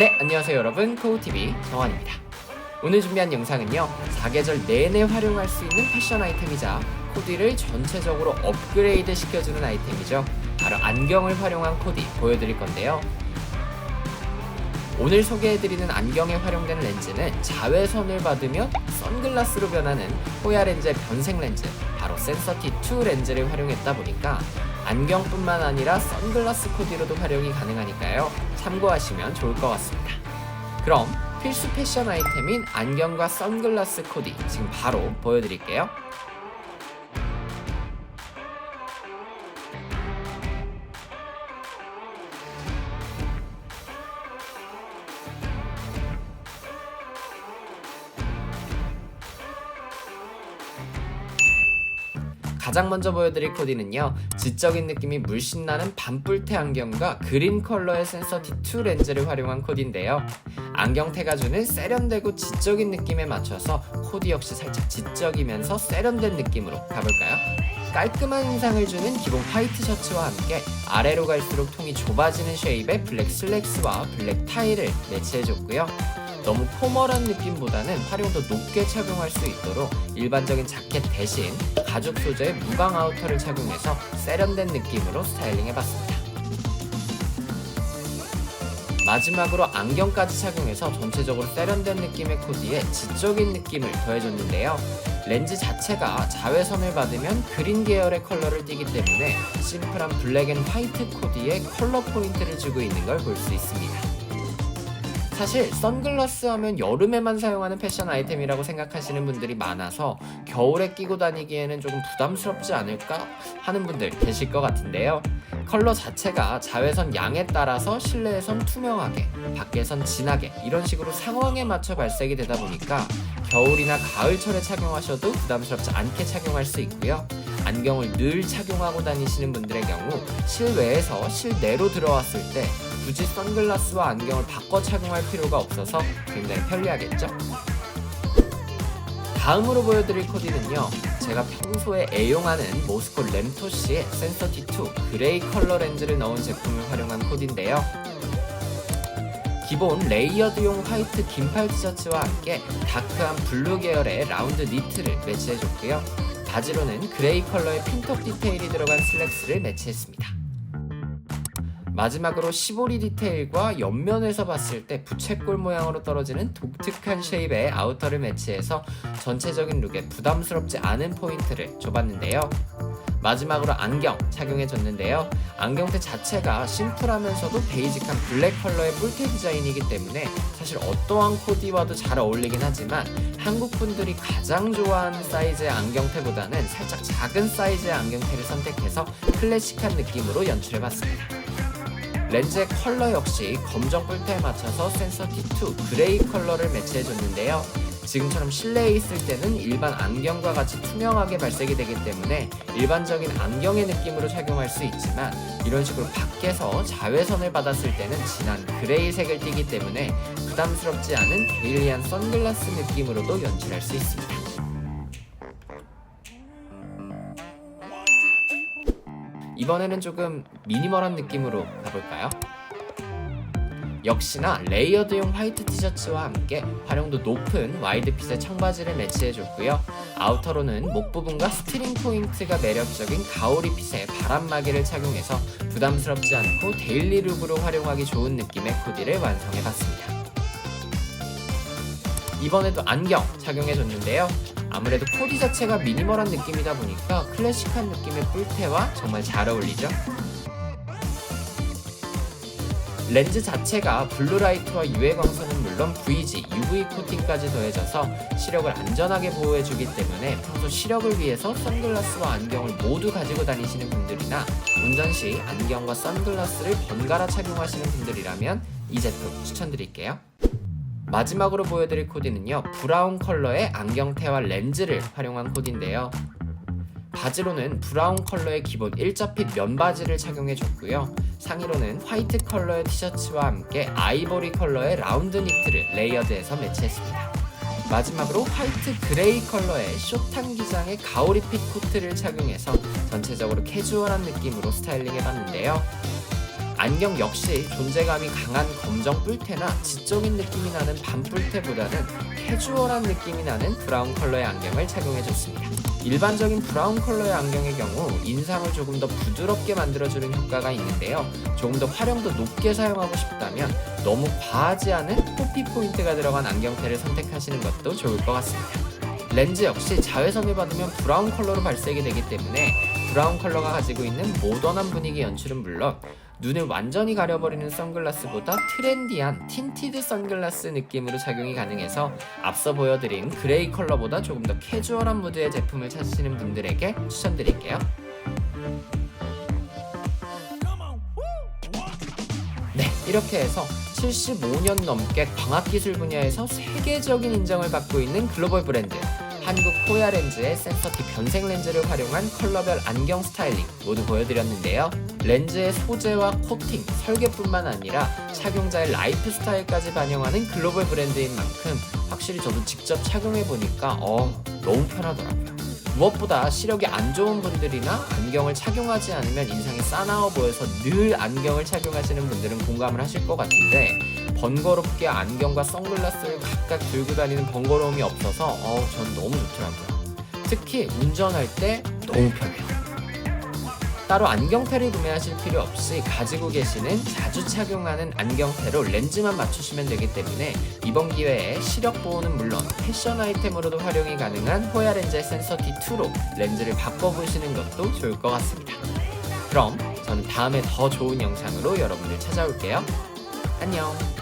네, 안녕하세요 여러분. 코우TV 정환입니다. 오늘 준비한 영상은요, 사계절 내내 활용할 수 있는 패션 아이템이자 코디를 전체적으로 업그레이드 시켜주는 아이템이죠. 바로 안경을 활용한 코디 보여드릴 건데요. 오늘 소개해드리는 안경에 활용된 렌즈는 자외선을 받으면 선글라스로 변하는 호야 렌즈의 변색 렌즈, 바로 센서티2 렌즈를 활용했다 보니까 안경뿐만 아니라 선글라스 코디로도 활용이 가능하니까요. 참고하시면 좋을 것 같습니다. 그럼 필수 패션 아이템인 안경과 선글라스 코디 지금 바로 보여드릴게요. 가장 먼저 보여드릴 코디는요. 지적인 느낌이 물씬 나는 반뿔테 안경과 그린 컬러의 센서티2 렌즈를 활용한 코디인데요. 안경테가 주는 세련되고 지적인 느낌에 맞춰서 코디 역시 살짝 지적이면서 세련된 느낌으로 가볼까요? 깔끔한 인상을 주는 기본 화이트 셔츠와 함께 아래로 갈수록 통이 좁아지는 쉐입의 블랙 슬랙스와 블랙 타이를 매치해줬고요. 너무 포멀한 느낌보다는 활용도 높게 착용할 수 있도록 일반적인 자켓 대신 가죽 소재의 무광 아우터를 착용해서 세련된 느낌으로 스타일링해봤습니다. 마지막으로 안경까지 착용해서 전체적으로 세련된 느낌의 코디에 지적인 느낌을 더해줬는데요. 렌즈 자체가 자외선을 받으면 그린 계열의 컬러를 띠기 때문에 심플한 블랙 앤 화이트 코디에 컬러 포인트를 주고 있는 걸 볼 수 있습니다. 사실 선글라스 하면 여름에만 사용하는 패션 아이템이라고 생각하시는 분들이 많아서 겨울에 끼고 다니기에는 조금 부담스럽지 않을까 하는 분들 계실 것 같은데요. 컬러 자체가 자외선 양에 따라서 실내에선 투명하게, 밖에선 진하게 이런 식으로 상황에 맞춰 발색이 되다 보니까 겨울이나 가을철에 착용하셔도 부담스럽지 않게 착용할 수 있고요. 안경을 늘 착용하고 다니시는 분들의 경우 실외에서 실내로 들어왔을 때 굳이 선글라스와 안경을 바꿔 착용할 필요가 없어서 굉장히 편리하겠죠? 다음으로 보여드릴 코디는요. 제가 평소에 애용하는 모스코 램토시의 센서티2 그레이 컬러 렌즈를 넣은 제품을 활용한 코디인데요. 기본 레이어드용 화이트 긴팔 티셔츠와 함께 다크한 블루 계열의 라운드 니트를 매치해줬고요. 바지로는 그레이 컬러의 핀턱 디테일이 들어간 슬랙스를 매치했습니다 마지막으로 시보리 디테일과 옆면에서 봤을 때 부채꼴 모양으로 떨어지는 독특한 쉐입의 아우터를 매치해서 전체적인 룩에 부담스럽지 않은 포인트를 줘봤는데요. 마지막으로 안경 착용해줬는데요. 안경테 자체가 심플하면서도 베이직한 블랙 컬러의 뿔테 디자인이기 때문에 사실 어떠한 코디와도 잘 어울리긴 하지만 한국 분들이 가장 좋아하는 사이즈의 안경테보다는 살짝 작은 사이즈의 안경테를 선택해서 클래식한 느낌으로 연출해봤습니다. 렌즈의 컬러 역시 검정 뿔테에 맞춰서 센서티2 그레이 컬러를 매치해줬는데요. 지금처럼 실내에 있을 때는 일반 안경과 같이 투명하게 발색이 되기 때문에 일반적인 안경의 느낌으로 착용할 수 있지만 이런 식으로 밖에서 자외선을 받았을 때는 진한 그레이 색을 띠기 때문에 부담스럽지 않은 데일리한 선글라스 느낌으로도 연출할 수 있습니다. 이번에는 조금 미니멀한 느낌으로 가볼까요? 역시나 레이어드용 화이트 티셔츠와 함께 활용도 높은 와이드 핏의 청바지를 매치해줬고요. 아우터로는 목 부분과 스트링 포인트가 매력적인 가오리 핏의 바람막이를 착용해서 부담스럽지 않고 데일리 룩으로 활용하기 좋은 느낌의 코디를 완성해봤습니다. 이번에도 안경 착용해줬는데요. 아무래도 코디 자체가 미니멀한 느낌이다 보니까 클래식한 느낌의 뿔테와 정말 잘 어울리죠? 렌즈 자체가 블루라이트와 유해 광선은 물론 VG, UV 코팅까지 더해져서 시력을 안전하게 보호해주기 때문에 평소 시력을 위해서 선글라스와 안경을 모두 가지고 다니시는 분들이나 운전 시 안경과 선글라스를 번갈아 착용하시는 분들이라면 이 제품 추천드릴게요. 마지막으로 보여드릴 코디는요 브라운 컬러의 안경테와 렌즈를 활용한 코디인데요. 바지로는 브라운 컬러의 기본 일자핏 면바지를 착용해줬고요. 상의로는 화이트 컬러의 티셔츠와 함께 아이보리 컬러의 라운드 니트를 레이어드해서 매치했습니다. 마지막으로 화이트 그레이 컬러의 숏한 기장의 가오리핏 코트를 착용해서 전체적으로 캐주얼한 느낌으로 스타일링 해봤는데요 안경 역시 존재감이 강한 검정 뿔테나 지적인 느낌이 나는 밤 뿔테보다는 캐주얼한 느낌이 나는 브라운 컬러의 안경을 착용해줬습니다. 일반적인 브라운 컬러의 안경의 경우 인상을 조금 더 부드럽게 만들어주는 효과가 있는데요. 조금 더 활용도 높게 사용하고 싶다면 너무 과하지 않은 호피 포인트가 들어간 안경테를 선택하시는 것도 좋을 것 같습니다. 렌즈 역시 자외선을 받으면 브라운 컬러로 발색이 되기 때문에 브라운 컬러가 가지고 있는 모던한 분위기 연출은 물론 눈을 완전히 가려버리는 선글라스보다 트렌디한 틴티드 선글라스 느낌으로 착용이 가능해서 앞서 보여드린 그레이 컬러보다 조금 더 캐주얼한 무드의 제품을 찾으시는 분들에게 추천드릴게요. 네, 이렇게 해서 75년 넘게 광학기술 분야에서 세계적인 인정을 받고 있는 글로벌 브랜드 한국 코야 렌즈의 센서티 변색 렌즈를 활용한 컬러별 안경 스타일링 모두 보여드렸는데요. 렌즈의 소재와 코팅, 설계뿐만 아니라 착용자의 라이프 스타일까지 반영하는 글로벌 브랜드인 만큼 확실히 저도 직접 착용해 보니까 어 너무 편하더라고요. 무엇보다 시력이 안 좋은 분들이나 안경을 착용하지 않으면 인상이 싸나워 보여서 늘 안경을 착용하시는 분들은 공감을 하실 것 같은데 번거롭게 안경과 선글라스를 각각 들고 다니는 번거로움이 없어서 어, 전 너무 좋더라고요. 특히 운전할 때 너무 편해요. 따로 안경테를 구매하실 필요 없이 가지고 계시는 자주 착용하는 안경테로 렌즈만 맞추시면 되기 때문에 이번 기회에 시력 보호는 물론 패션 아이템으로도 활용이 가능한 호야 렌즈의 센서티 2로 렌즈를 바꿔보시는 것도 좋을 것 같습니다. 그럼 저는 다음에 더 좋은 영상으로 여러분들 찾아올게요. 안녕.